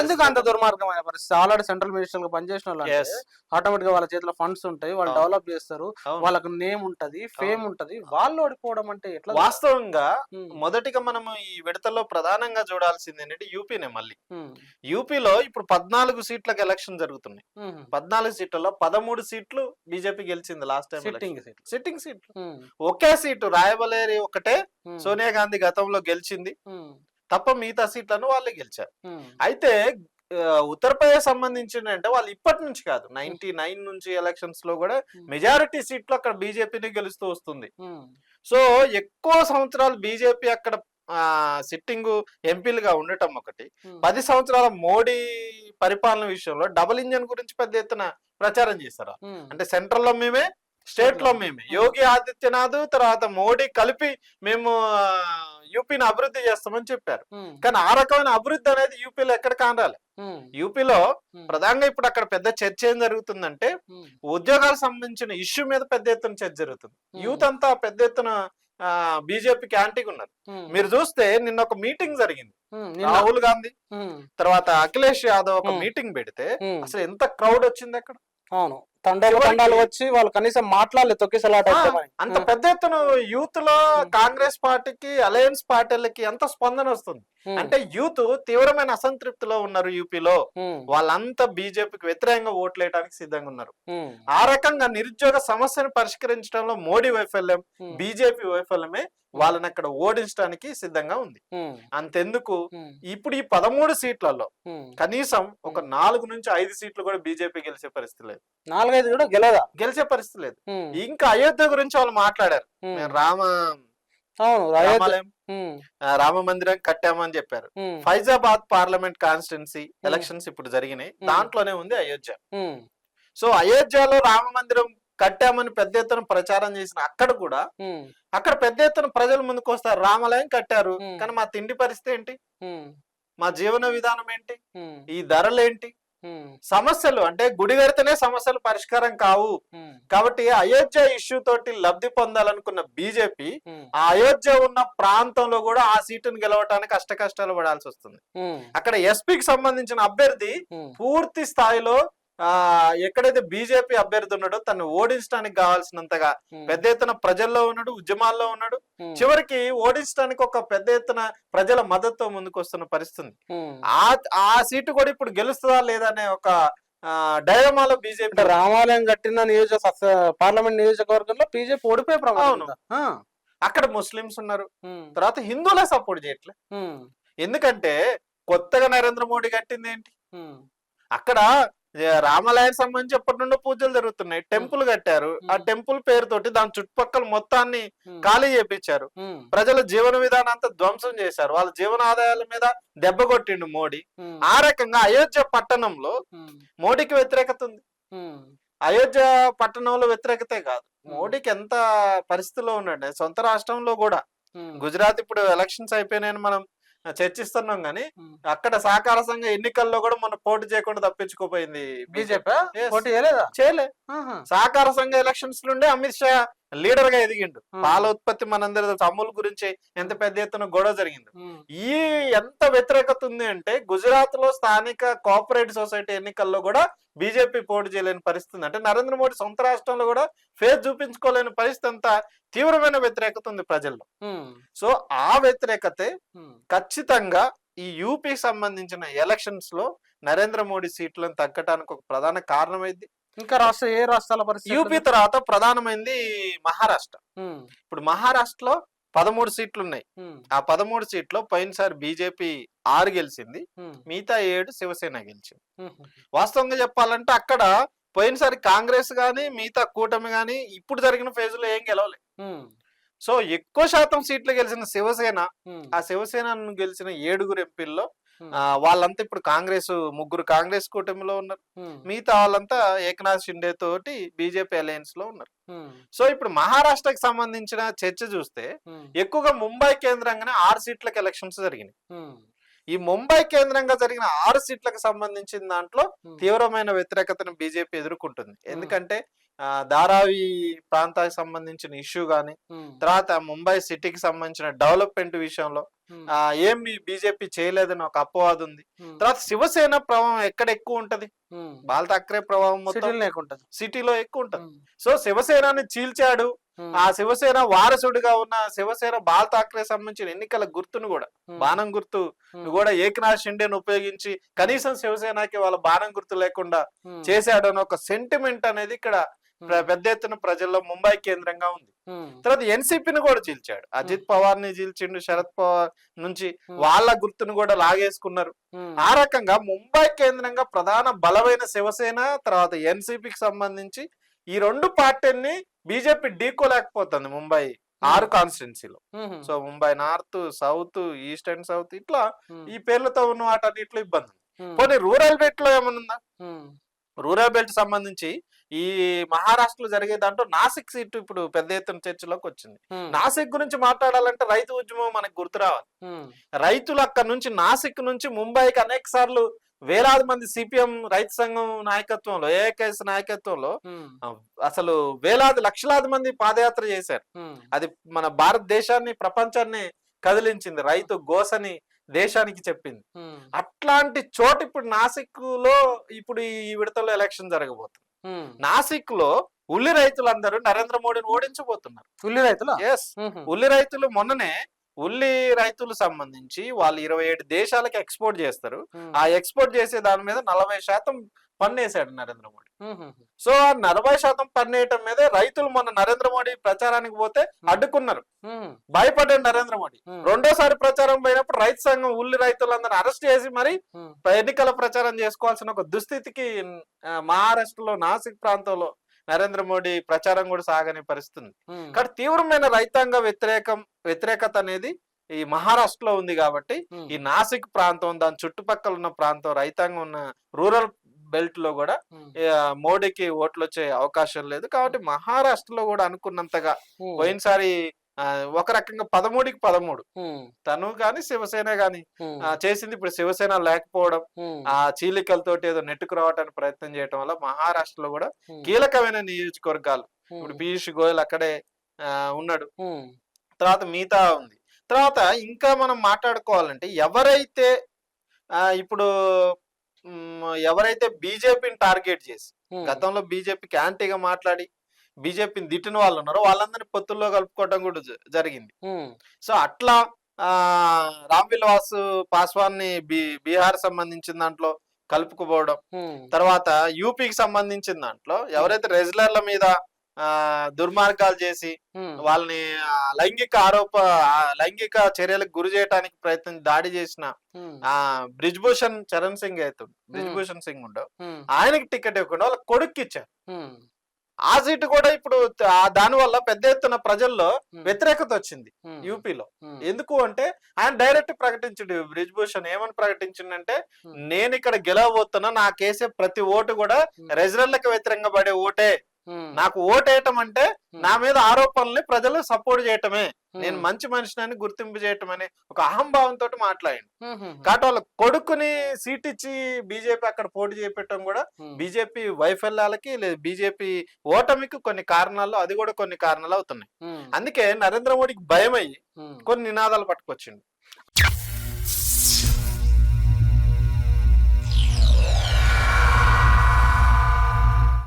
ఎందుకు అంత దుర్మార్గమైన పరిస్థితి? ఆల్రెడీ సెంట్రల్ మినిస్టర్గా పనిచేసిన వాళ్ళు. ఆటోమేటిక్గా వాళ్ళ చేతిలో ఫండ్స్ ఉంటాయి వాళ్ళు. డెవలప్ చేస్తారు. వాళ్ళకు నేమ్ ఉంటది ఫేమ్ ఉంటది వాళ్ళు ఓడిపోవడం అంటే ఎట్లా వాస్తవంగా మొదటిగా మనము ఈ విడతలో ప్రధానంగా చూడాల్సింది ఏంటంటే యూపీనే మళ్ళీ. యూపీలో ఇప్పుడు పద్నాలుగు సీట్లకు ఎలక్షన్ జరుగుతున్నాయి. పద్నాలుగు సీట్లలో పదమూడు సీట్లు బీజేపీ గెలిచింది last time sitting seat sitting సీట్లు. ఒకే సీటు రాయబలేరి ఒకటే సోనియా గాంధీ గతంలో గెలిచింది. తప్ప మిగతా సీట్లను వాళ్ళే గెలిచారు. అయితే ఉత్తరప్రదేశ్ సంబంధించిన అంటే వాళ్ళు ఇప్పటి నుంచి కాదు నైన్టీ నైన్ నుంచి ఎలక్షన్స్లో కూడా మెజారిటీ సీట్లు అక్కడ బీజేపీని గెలుస్తూ వస్తుంది. సో ఎక్కువ సంవత్సరాలు బీజేపీ అక్కడ సిట్టింగ్ ఎంపీలుగా ఉండటం ఒకటి. పది సంవత్సరాల మోడీ పరిపాలన విషయంలో డబుల్ ఇంజన్ గురించి పెద్ద ఎత్తున ప్రచారం చేశారు అంటే సెంట్రల్లో మేమే స్టేట్లో మేమే. యోగి ఆదిత్యనాథ్ తర్వాత మోడీ కలిపి మేము యూపీని అభివృద్ధి చేస్తామని చెప్పారు. కానీ ఆ రకమైన అభివృద్ధి అనేది యూపీలో ఎక్కడ ఉమ్, యూపీలో ప్రధానంగా ఇప్పుడు అక్కడ పెద్ద చర్చ ఏం జరుగుతుందంటే ఉద్యోగాలకు సంబంధించిన ఇష్యూ మీద పెద్ద ఎత్తున చర్చ జరుగుతుంది. యూత్ అంతా పెద్ద ఎత్తున బీజేపీకి యాంటీగా ఉన్నారు మీరు చూస్తే నిన్న ఒక మీటింగ్ జరిగింది. రాహుల్ గాంధీ తర్వాత అఖిలేష్ యాదవ్ ఒక. మీటింగ్ పెడితే అసలు ఎంత క్రౌడ్ వచ్చింది అక్కడ? అవును. తండాలు తండాలు వచ్చి వాళ్ళు కనీసం మాట్లాడలేదు తొక్కిసలాట. అంత పెద్ద ఎత్తున యూత్లో. కాంగ్రెస్ పార్టీకి అలయన్స్ పార్టీలకి ఎంత స్పందన వస్తుంది? అంటే యూత్ తీవ్రమైన అసంతృప్తిలో ఉన్నారు యూపీలో. వాళ్ళంతా బీజేపీకి వ్యతిరేకంగా ఓట్లేయడానికి సిద్ధంగా ఉన్నారు. ఆ రకంగా నిరుద్యోగ సమస్యను పరిష్కరించడంలో మోడీ వైఫల్యం బీజేపీ వైఫల్యమే వాళ్ళని అక్కడ ఓడించడానికి సిద్ధంగా ఉంది. అంతెందుకు ఇప్పుడు ఈ పదమూడు సీట్లలో. కనీసం ఒక నాలుగు నుంచి ఐదు సీట్లు కూడా బీజేపీ గెలిచే పరిస్థితి లేదు. నాలుగైదు కూడా గెలదా గెలిచే పరిస్థితి లేదు. ఇంకా అయోధ్య గురించి వాళ్ళు మాట్లాడారు. రామ రామ మందిరం కట్టామని చెప్పారు. ఫైజాబాద్ పార్లమెంట్ కాన్స్టిట్యున్సీ ఎలక్షన్స్ ఇప్పుడు జరిగినాయి. దాంట్లోనే ఉంది అయోధ్య. సో అయోధ్యలో రామ మందిరం కట్టామని పెద్ద ఎత్తున ప్రచారం చేసిన అక్కడ కూడా అక్కడ పెద్ద ఎత్తున ప్రజలు ముందుకు వస్తారు. రామాలయం కట్టారు. కానీ మా తిండి పరిస్థితి ఏంటి? మా జీవన విధానం ఏంటి? ఈ ధరలు ఏంటి? ఉమ్, సమస్యలు అంటే గుడి కడితేనే సమస్యలు పరిష్కారం కావు. కాబట్టి అయోధ్య ఇష్యూ తోటి లబ్ధి పొందాలనుకున్న బీజేపీ ఆ అయోధ్య ఉన్న ప్రాంతంలో కూడా ఆ సీటును గెలవటానికి అష్ట కష్టాలు పడాల్సి వస్తుంది. అక్కడ ఎస్పీకి సంబంధించిన అభ్యర్థి పూర్తి స్థాయిలో ఎక్కడైతే బీజేపీ అభ్యర్థి ఉన్నాడో తను ఓడించడానికి కావాల్సినంతగా ఉమ్, పెద్ద ఎత్తున ప్రజల్లో ఉన్నాడు ఉద్యమాల్లో ఉన్నాడు. ఉమ్, చివరికి ఓడించడానికి ఒక పెద్ద ఎత్తున ప్రజల మద్దతుతో ముందుకు వస్తున్న పరిస్థితి ఉమ్. ఆ ఆ సీటు కూడా ఇప్పుడు గెలుస్తుందా లేదా అనే ఒక డైరమాలో బీజేపీ రామాలయం కట్టిన నియోజక పార్లమెంట్ నియోజకవర్గంలో బీజేపీ ఓడిపోయే ప్రమాదం? ఆ, అక్కడ ముస్లిమ్స్ ఉన్నారు. తర్వాత హిందువులే సపోర్ట్ చేయట్లే. ఎందుకంటే కొత్తగా నరేంద్ర మోడీ కట్టింది ఏంటి? అక్కడ రామాలయానికి సంబంధించి ఎప్పటి నుండో పూజలు జరుగుతున్నాయి. టెంపుల్ కట్టారు. ఆ. టెంపుల్ పేరుతోటి దాని చుట్టుపక్కల మొత్తాన్ని ఖాళీ చేపించారు. ప్రజల జీవన విధానం అంతా ధ్వంసం చేశారు. వాళ్ళ జీవన ఆదాయాల మీద దెబ్బ కొట్టిండు మోడీ. ఆ రకంగా అయోధ్య పట్టణంలో మోడీకి వ్యతిరేకత ఉంది. అయోధ్య పట్టణంలో వ్యతిరేకతే కాదు. మోడీకి ఎంత పరిస్థితిలో ఉన్నాడు సొంత రాష్ట్రంలో కూడా గుజరాత్ ఇప్పుడు ఎలక్షన్స్ అయిపోయినాయని మనం చర్చిస్తున్నాం కానీ ఉమ్. అక్కడ సహకార సంఘ ఎన్నికల్లో కూడా మన పోటీ చేయకుండా తప్పించుకోపోయింది బీజేపీ Yes. పోటీ చేయలేదా చేయలే. సహకార సంఘ ఎలక్షన్స్ నుండే అమిత్ షా లీడర్గా ఎదిగిండు. Hmm. పాల ఉత్పత్తి మనందరి అమూల్ గురించి ఎంత పెద్ద ఎత్తున గొడవ జరిగింది. ఉమ్, ఈ ఎంత వ్యతిరేకత ఉంది అంటే గుజరాత్లో స్థానిక కోఆపరేటివ్ సొసైటీ ఎన్నికల్లో కూడా బీజేపీ పోటీ చేయలేని పరిస్థితి. అంటే నరేంద్ర మోడీ సొంత రాష్ట్రంలో కూడా ఫేస్ చూపించుకోలేని పరిస్థితి అంతా తీవ్రమైన వ్యతిరేకత ఉంది ప్రజల్లో. ఉమ్, సో ఆ వ్యతిరేకతే ఖచ్చితంగా ఈ యూపీకి సంబంధించిన ఎలక్షన్స్లో నరేంద్ర మోడీ సీట్లను తగ్గటానికి ఒక ప్రధాన కారణమైంది ఇంకా రాష్ట్ర ఏ రాష్ట్రాల పరిస్థితి యూపీ? తర్వాత ప్రధానమైంది మహారాష్ట్ర. ఇప్పుడు మహారాష్ట్రలో పదమూడు సీట్లు ఉన్నాయి ఆ పదమూడు సీట్లో పోయినసారి బీజేపీ ఆరు గెలిచింది. మిగతా ఏడు శివసేన గెలిచింది. వాస్తవంగా చెప్పాలంటే అక్కడ పోయినసారి కాంగ్రెస్ గాని మిగతా కూటమి గాని ఇప్పుడు జరిగిన ఫేజ్లో ఏం గెలవలే. సో ఎక్కువ శాతం సీట్లు గెలిచిన శివసేన ఆ శివసేన గెలిచిన ఏడుగురు ఎంపీల్లో వాళ్ళంతా ఇప్పుడు కాంగ్రెస్ ముగ్గురు కాంగ్రెస్ కూటమిలో ఉన్నారు. మిగతా వాళ్ళంతా ఏకనాథ్ షిండే తోటి బీజేపీ అలయన్స్లో ఉన్నారు. సో ఇప్పుడు మహారాష్ట్రకి సంబంధించిన చర్చ చూస్తే ఎక్కువగా ముంబై కేంద్రంగానే ఆరు సీట్లకు ఎలక్షన్స్ జరిగినాయి. ఈ ముంబై కేంద్రంగా జరిగిన ఆరు సీట్లకు సంబంధించిన దాంట్లో తీవ్రమైన వ్యతిరేకతను బీజేపీ ఎదుర్కొంటుంది. ఎందుకంటే ధారావి ప్రాంతానికి సంబంధించిన ఇష్యూ గాని ఉమ్, తర్వాత ముంబై సిటీకి సంబంధించిన డెవలప్మెంట్ విషయంలో ఏమి బీజేపీ చేయలేదని ఒక అపవాదం ఉంది. తర్వాత శివసేన ప్రభావం ఎక్కడ ఎక్కువ ఉంటది. బాల్ ఠాక్రే ప్రభావం మొత్తం సిటీలు ఎక్కువ ఉంటది. సో శివసేనని చీల్చాడు. ఆ శివసేన వారసుడిగా ఉన్న శివసేన బాల్ ఠాక్రే సంబంధించిన ఎన్నికల గుర్తును కూడా బాణం గుర్తు కూడా ఏకనాథ్ షిండేని ఉపయోగించి కనీసం శివసేనకి వాళ్ళ బాణం గుర్తు లేకుండా ఉమ్, చేశాడు అని ఒక సెంటిమెంట్ అనేది ఇక్కడ పెద్ద ఎత్తున ప్రజల్లో ముంబై కేంద్రంగా ఉంది. తర్వాత ఎన్సీపీని కూడా చీల్చాడు. అజిత్ పవార్ని చీల్చిండు శరద్ పవార్ నుంచి వాళ్ళ గుర్తును కూడా లాగేసుకున్నారు. ఆ రకంగా ముంబై కేంద్రంగా ప్రధాన బలమైన శివసేన తర్వాత ఎన్సీపీకి సంబంధించి ఈ రెండు పార్టీల్ని బీజేపీ ఢీకోలేకపోతుంది ముంబై ఆరు కాన్స్టిట్యున్సీలో. So Mumbai north south east and south ఇట్లా ఈ పేర్లతో ఉన్న వాటన్నిటిలో ఇబ్బంది ఉంది. పోనీ రూరల్ బెల్ట్లో ఏమనుందా రూరల్ బెల్ట్ సంబంధించి ఈ మహారాష్ట్రలో జరిగే దాంట్లో నాసిక్ సీటు ఇప్పుడు పెద్ద ఎత్తున చర్చలోకి వచ్చింది. నాసిక్ గురించి మాట్లాడాలంటే రైతు ఉద్యమం మనకు గుర్తు రావాలి. రైతులు అక్కడ నుంచి నాసిక్ నుంచి ముంబైకి అనేక సార్లు వేలాది మంది సిపిఎం రైతు సంఘం నాయకత్వంలో ఏఐకేఎస్ నాయకత్వంలో అసలు వేలాది లక్షలాది మంది పాదయాత్ర చేశారు. అది మన భారతదేశాన్ని ప్రపంచాన్ని కదిలించింది. రైతు గోసని దేశానికి చెప్పింది. అట్లాంటి చోటు ఇప్పుడు నాసిక్లో ఇప్పుడు ఈ విడతలో ఎలక్షన్ జరగబోతుంది. నాసిక్లో ఉల్లి రైతులందరూ నరేంద్ర మోడీని ఓడించబోతున్నారు. ఉల్లి రైతులా? ఎస్ ఉల్లి రైతులు మొన్ననే ఉల్లి రైతులు సంబంధించి వాళ్ళు ఇరవై ఏడు దేశాలకు ఎక్స్పోర్ట్ చేస్తారు. ఆ ఎక్స్పోర్ట్ చేసే దాని మీద నలభై శాతం పన్ను వేసాడు నరేంద్ర మోడీ. సో ఆ నలభై శాతం పన్ను వేయటం మీదే రైతులు మొన్న నరేంద్ర మోడీ ప్రచారానికి పోతే అడ్డుకున్నారు. భయపడ్డాడు నరేంద్ర మోడీ. రెండోసారి ప్రచారం పోయినప్పుడు రైతు సంఘం ఉల్లి రైతులందరూ అరెస్ట్ చేసి మరి ఎన్నికల ప్రచారం చేసుకోవాల్సిన ఒక దుస్థితికి మహారాష్ట్రలో నాసిక్ ప్రాంతంలో నరేంద్ర మోడీ ప్రచారం కూడా సాగని పరిస్థితి ఉంది ఉమ్, కానీ తీవ్రమైన రైతాంగ వ్యతిరేకం వ్యతిరేకత అనేది ఈ మహారాష్ట్రలో ఉంది కాబట్టి ఈ నాసిక్ ప్రాంతం దాని చుట్టుపక్కల ఉన్న ప్రాంతం రైతాంగం ఉన్న రూరల్ బెల్ట్లో కూడా మోడీకి ఓట్లు వచ్చే అవకాశం లేదు కాబట్టి మహారాష్ట్రలో కూడా అనుకున్నంతగా పోయినసారి ఒక రకంగా పదమూడుకి పదమూడు. తను కానీ శివసేన ఉమ్, చేసింది ఇప్పుడు శివసేన లేకపోవడం ఆ చీలికలతోటి ఏదో నెట్టుకు రావడానికి ప్రయత్నం చేయడం వల్ల మహారాష్ట్రలో కూడా కీలకమైన నియోజకవర్గాలు. ఇప్పుడు పీయూష్ గోయల్ అక్కడే ఆ, ఉన్నాడు. తర్వాత మిగతా ఉంది. తర్వాత ఇంకా మనం మాట్లాడుకోవాలంటే ఎవరైతే ఆ, ఇప్పుడు ఎవరైతే బీజేపీని టార్గెట్ చేసి గతంలో బీజేపీకి యాంటీగా మాట్లాడి బీజేపీని తిట్టిన వాళ్ళు ఉన్నారో వాళ్ళందరినీ పొత్తుల్లో కలుపుకోవడం కూడా జరిగింది. సో అట్లా ఆ రామ్ విలాస్ పాస్వాన్ని బీ బీహార్ సంబంధించిన దాంట్లో కలుపుకుపోవడం తర్వాత యూపీకి సంబంధించిన దాంట్లో ఎవరైతే రెజ్లర్ల మీద దుర్మార్గాలు చేసి వాళ్ళని లైంగిక ఆరోప లైంగిక చర్యలకు గురి చేయడానికి ప్రయత్నం దాడి చేసిన ఆ బ్రిజ్ భూషణ్ చరణ్ సింగ్ అవుతుంది బ్రిజ్ భూషణ్ సింగ్ ఉండవు ఆయనకి టికెట్ ఇవ్వకుండా వాళ్ళ కొడుకు ఇచ్చారు. ఆ సీటు కూడా ఇప్పుడు దాని వల్ల పెద్ద ఎత్తున ప్రజల్లో వ్యతిరేకత వచ్చింది యూపీలో. ఎందుకు అంటే ఆయన డైరెక్ట్ ప్రకటించడు బ్రిజ్ భూషణ్ ఏమని ప్రకటించిండంటే Hmm. నేను ఇక్కడ గెలవబోతున్నా నా కేసే ప్రతి ఓటు కూడా. రెజరర్లకు వ్యతిరేకంగా పడే ఓటే నాకు ఓటేయటం అంటే. నా మీద ఆరోపణల్ని ప్రజలు సపోర్ట్ చేయటమే. నేను మంచి మనిషిని గుర్తింపు చేయటం అనే ఒక అహంభావంతో ఉమ్, కాబట్టి వాళ్ళ కొడుకుని సీట్ ఇచ్చి బీజేపీ అక్కడ పోటీ చేపెట్టడం కూడా బీజేపీ వైఫల్యాలకి లేదా. బీజేపీ ఓటమికి కొన్ని కారణాలు అది కూడా కొన్ని కారణాలు అవుతున్నాయి. అందుకే నరేంద్ర మోడీకి భయం అయ్యి. కొన్ని నినాదాలు పట్టుకొచ్చిండు.